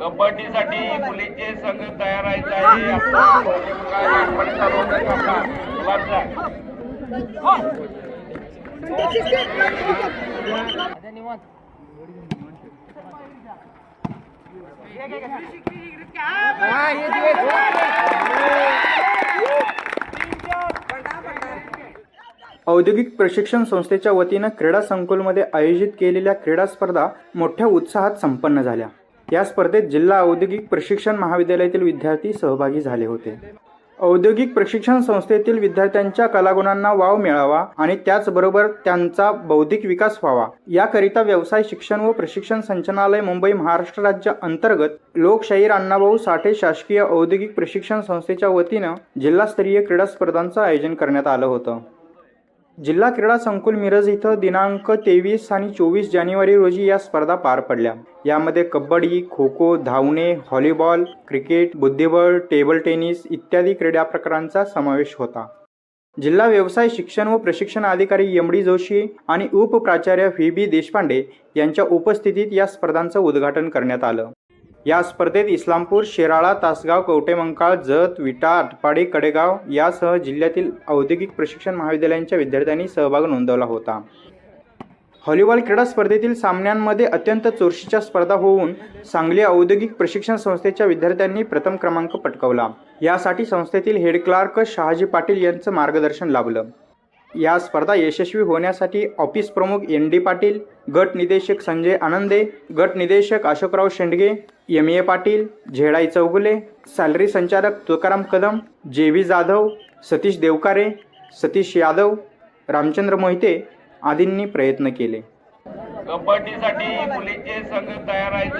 कबड्डीसाठी मुलींचे संघ तयार आहेत आहे औद्योगिक प्रशिक्षण संस्थेच्या वतीनं क्रीडा संकुलमध्ये आयोजित केलेल्या क्रीडा स्पर्धा मोठ्या उत्साहात संपन्न झाल्या. या स्पर्धेत जिल्हा औद्योगिक प्रशिक्षण महाविद्यालयातील विद्यार्थी सहभागी झाले होते. औद्योगिक प्रशिक्षण संस्थेतील विद्यार्थ्यांच्या कलागुणांना वाव मिळावा आणि त्याचबरोबर त्यांचा बौद्धिक विकास व्हावा. याकरिता व्यवसाय शिक्षण व प्रशिक्षण संचालनालय मुंबई महाराष्ट्र राज्य अंतर्गत लोकशाहीर अण्णाभाऊ साठे शासकीय औद्योगिक प्रशिक्षण संस्थेच्या वतीनं जिल्हास्तरीय क्रीडा स्पर्धांचं आयोजन करण्यात आलं होतं. जिल्हा क्रीडा संकुल मिरज इथं दिनांक तेवीस आणि चोवीस जानेवारी रोजी या स्पर्धा पार पडल्या. यामध्ये कबड्डी खो खो धावणे व्हॉलीबॉल क्रिकेट बुद्धिबळ टेबल टेनिस इत्यादी क्रीडा प्रकारांचा समावेश होता. जिल्हा व्यवसाय शिक्षण व प्रशिक्षण अधिकारी एम डी जोशी आणि उपप्राचार्य व्ही बी देशपांडे यांच्या उपस्थितीत या स्पर्धांचं उद्घाटन करण्यात आलं. या स्पर्धेत इस्लामपूर शिराळा तासगाव कवटेमंकाळ जत विटा आटपाडी कडेगाव यासह जिल्ह्यातील औद्योगिक प्रशिक्षण महाविद्यालयांच्या विद्यार्थ्यांनी सहभाग नोंदवला होता. व्हॉलीबॉल क्रीडा स्पर्धेतील सामन्यांमध्ये अत्यंत चोरशीच्या स्पर्धा होऊन सांगली औद्योगिक प्रशिक्षण संस्थेच्या विद्यार्थ्यांनी प्रथम क्रमांक पटकावला. यासाठी संस्थेतील हेड क्लार्क शहाजी पाटील यांचं मार्गदर्शन लाभलं. या स्पर्धा यशस्वी होण्यासाठी ऑफिस प्रमुख एन डी पाटील गट निदेशक संजय आनंदे गट निदेशक अशोकराव शेंडगे एम ए पाटील झेडाई चौगुले सॅलरी संचालक तुकाराम कदम जे व्ही जाधव सतीश देवकारे सतीश यादव रामचंद्र मोहिते आदींनी प्रयत्न केले. कबड्डीसाठी मुलींचे संघ तयार आहेत